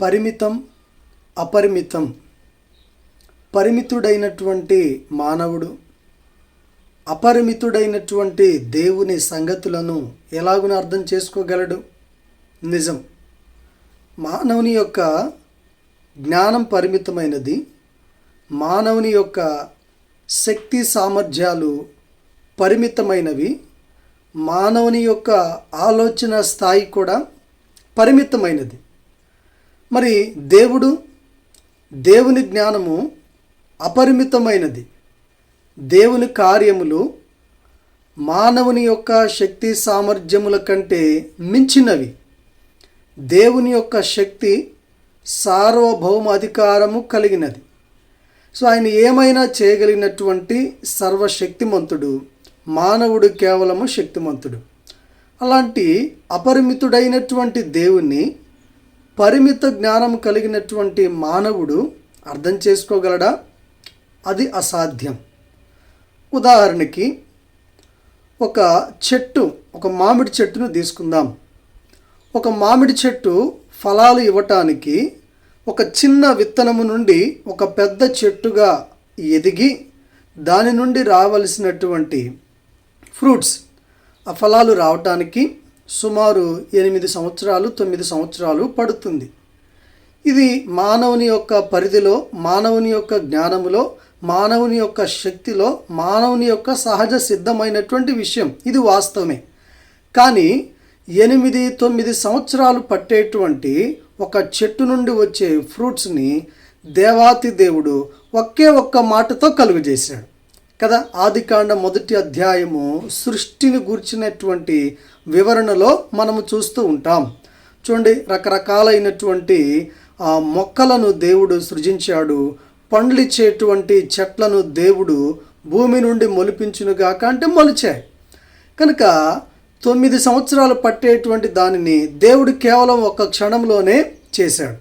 పరిమితం అపరిమితం. పరిమితుడైనటువంటి మానవుడు అపరిమితుడైనటువంటి దేవుని సంగతులను ఎలాగున అర్థం చేసుకోగలడు? నిజం. మానవుని యొక్క జ్ఞానం పరిమితమైనది. మానవుని యొక్క శక్తి సామర్థ్యాలు పరిమితమైనవి. మానవుని యొక్క ఆలోచన స్థాయి కూడా పరిమితమైనది. మరి దేవుడు దేవుని జ్ఞానము అపరిమితమైనది. దేవుని కార్యములు మానవుని యొక్క శక్తి సామర్థ్యముల కంటే మించినవి. దేవుని యొక్క శక్తి సార్వభౌమ అధికారము కలిగినది. సో ఆయన ఏమైనా చేయగలిగినటువంటి సర్వశక్తిమంతుడు మానవుడు కేవలము శక్తిమంతుడు. అలాంటి అపరిమితుడైనటువంటి దేవుణ్ణి పరిమిత జ్ఞానం కలిగినటువంటి మానవుడు అర్థం చేసుకోగలడా? అది అసాధ్యం. ఉదాహరణకి ఒక చెట్టు ఒక మామిడి చెట్టును తీసుకుందాం. ఒక మామిడి చెట్టు ఫలాలు ఇవ్వటానికి ఒక చిన్న విత్తనము నుండి ఒక పెద్ద చెట్టుగా ఎదిగి దాని నుండి రావలసినటువంటి ఫ్రూట్స్ ఆ ఫలాలు రావటానికి సుమారు ఎనిమిది సంవత్సరాలు తొమ్మిది సంవత్సరాలు పడుతుంది. ఇది మానవుని యొక్క పరిధిలో మానవుని యొక్క జ్ఞానములో మానవుని యొక్క శక్తిలో మానవుని యొక్క సహజ సిద్ధమైనటువంటి విషయం. ఇది వాస్తవమే. కానీ ఎనిమిది తొమ్మిది సంవత్సరాలు పట్టేటువంటి ఒక చెట్టు నుండి వచ్చే ఫ్రూట్స్ని దేవాతి దేవుడు ఒకే ఒక్క మాటతో కలుగజేశాడు. కదా? ఆదికాండ మొదటి అధ్యాయము సృష్టిని గూర్చినటువంటి వివరణలో మనము చూస్తూ ఉంటాం. చూడండి రకరకాలైనటువంటి ఆ మొక్కలను దేవుడు సృజించాడు. పండ్లిచ్చేటువంటి చెట్లను దేవుడు భూమి నుండి మొలిపించునుగాక అంటే మొలిచాయి కనుక తొమ్మిది సంవత్సరాలు పట్టేటువంటి దానిని దేవుడు కేవలం ఒక క్షణంలోనే చేశాడు.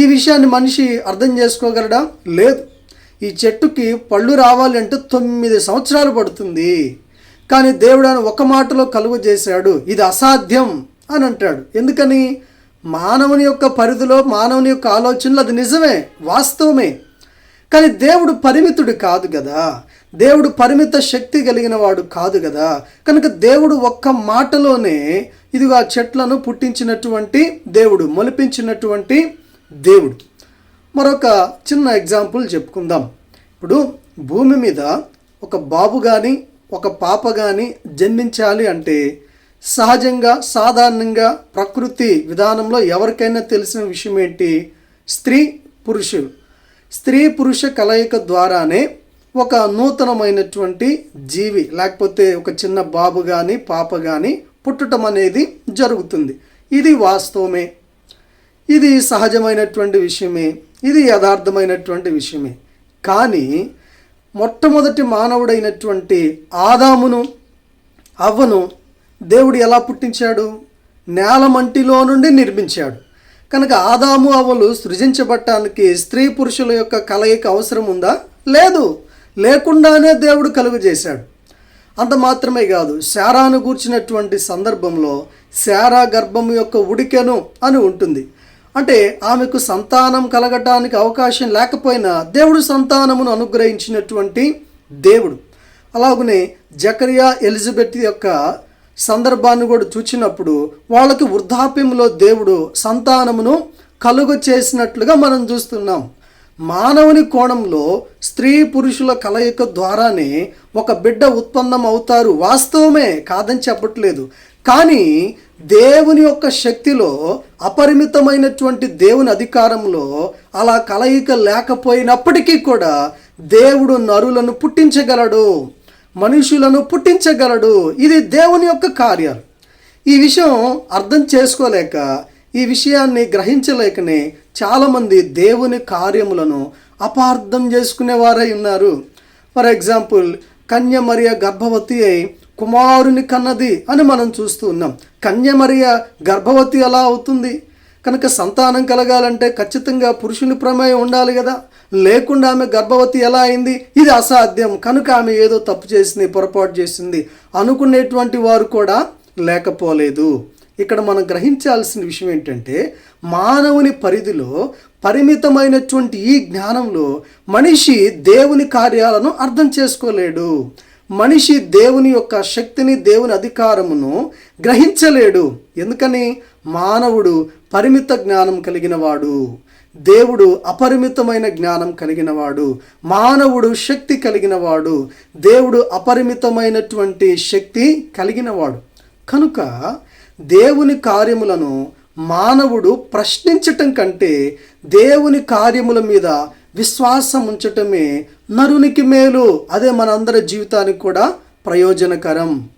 ఈ విషయాన్ని మనిషి అర్థం చేసుకోగలడా? లేదు. ఈ చెట్టుకి పళ్ళు రావాలి అంటే తొమ్మిది సంవత్సరాలు పడుతుంది. కానీ దేవుడు ఆయన ఒక మాటలో కలుగు చేశాడు ఇది అసాధ్యం అని అంటాడు. ఎందుకని? మానవుని యొక్క పరిధిలో మానవుని యొక్క ఆలోచనలు అది నిజమే వాస్తవమే. కానీ దేవుడు పరిమితుడు కాదు కదా. దేవుడు పరిమిత శక్తి కలిగిన వాడు కాదు కదా. కనుక దేవుడు ఒక్క మాటలోనే ఇదిగా ఆ చెట్లను పుట్టించినటువంటి దేవుడు మొలిపించినటువంటి దేవుడు. మరొక చిన్న ఎగ్జాంపుల్ చెప్పుకుందాం. ఇప్పుడు భూమి మీద ఒక బాబు కానీ ఒక పాప కానీ జన్మించాలి అంటే సహజంగా సాధారణంగా ప్రకృతి విధానంలో ఎవరికైనా తెలిసిన విషయం ఏంటి? స్త్రీ పురుషుడు స్త్రీ పురుష కలయిక ద్వారానే ఒక నూతనమైనటువంటి జీవి లేకపోతే ఒక చిన్న బాబు కానీ పాప కానీ పుట్టడం అనేది జరుగుతుంది. ఇది వాస్తవమే. ఇది సహజమైనటువంటి విషయమే ఇది యథార్థమైనటువంటి విషయమే. కానీ మొట్టమొదటి మానవుడైనటువంటి ఆదామును అవ్వను దేవుడు ఎలా పుట్టించాడు? నేల మంటిలో నుండి నిర్మించాడు. కనుక ఆదాము అవ్వలు సృజించబట్టానికి స్త్రీ పురుషుల యొక్క కలయిక అవసరం ఉందా? లేదు. లేకుండానే దేవుడు కలుగు చేశాడు. అంత మాత్రమే కాదు శారాను గూర్చినటువంటి సందర్భంలో శారా గర్భం యొక్క ఉడికెను అని ఉంటుంది. అంటే ఆమెకు సంతానం కలగటానికి అవకాశం లేకపోయినా దేవుడు సంతానమును అనుగ్రహించినటువంటి దేవుడు. అలాగనే జకరియా ఎలిజబెత్ యొక్క సందర్భాన్ని కూడా చూచినప్పుడు వాళ్ళకి వృద్ధాప్యంలో దేవుడు సంతానమును కలుగ చేసినట్లుగా మనం చూస్తున్నాం. మానవుని కోణంలో స్త్రీ పురుషుల కలయిక ద్వారానే ఒక బిడ్డ ఉత్పన్నం అవుతారు వాస్తవమే కాదని చెప్పట్లేదు. కానీ దేవుని యొక్క శక్తిలో అపరిమితమైనటువంటి దేవుని అధికారంలో అలా కలయిక లేకపోయినప్పటికీ కూడా దేవుడు నరులను పుట్టించగలడు మనుషులను పుట్టించగలడు. ఇది దేవుని యొక్క కార్యం ఈ విషయం అర్థం చేసుకోలేక ఈ విషయాన్ని గ్రహించలేకనే చాలామంది దేవుని కార్యములను అపార్థం చేసుకునేవారై ఉన్నారు. ఫర్ ఎగ్జాంపుల్ కన్యమరియ గర్భవతి అయి కుమారుని కన్నది అని మనం చూస్తూ ఉన్నాం. కన్యమరియ గర్భవతి ఎలా అవుతుంది. కనుక సంతానం కలగాలంటే ఖచ్చితంగా పురుషుని ప్రమేయం ఉండాలి కదా. లేకుండా ఆమె గర్భవతి ఎలా అయింది? ఇది అసాధ్యం. కనుక ఆమె ఏదో తప్పు చేసింది పొరపాటు చేసింది అనుకునేటువంటి వారు కూడా లేకపోలేదు. ఇక్కడ మనం గ్రహించాల్సిన విషయం ఏంటంటే మానవుని పరిధిలో పరిమితమైనటువంటి ఈ జ్ఞానంలో మనిషి దేవుని కార్యాలను అర్థం చేసుకోలేడు. మనిషి దేవుని యొక్క శక్తిని దేవుని అధికారమును గ్రహించలేడు. ఎందుకని? మానవుడు పరిమిత జ్ఞానం కలిగినవాడు. దేవుడు అపరిమితమైన జ్ఞానం కలిగినవాడు. మానవుడు శక్తి కలిగినవాడు. దేవుడు అపరిమితమైనటువంటి శక్తి కలిగినవాడు. కనుక దేవుని కార్యములను మానవుడు ప్రశ్నించటం కంటే దేవుని కార్యముల మీద విశ్వాసం ఉంచటమే నరునికి మేలు. అదే మనందరి జీవితానికి కూడా ప్రయోజనకరం.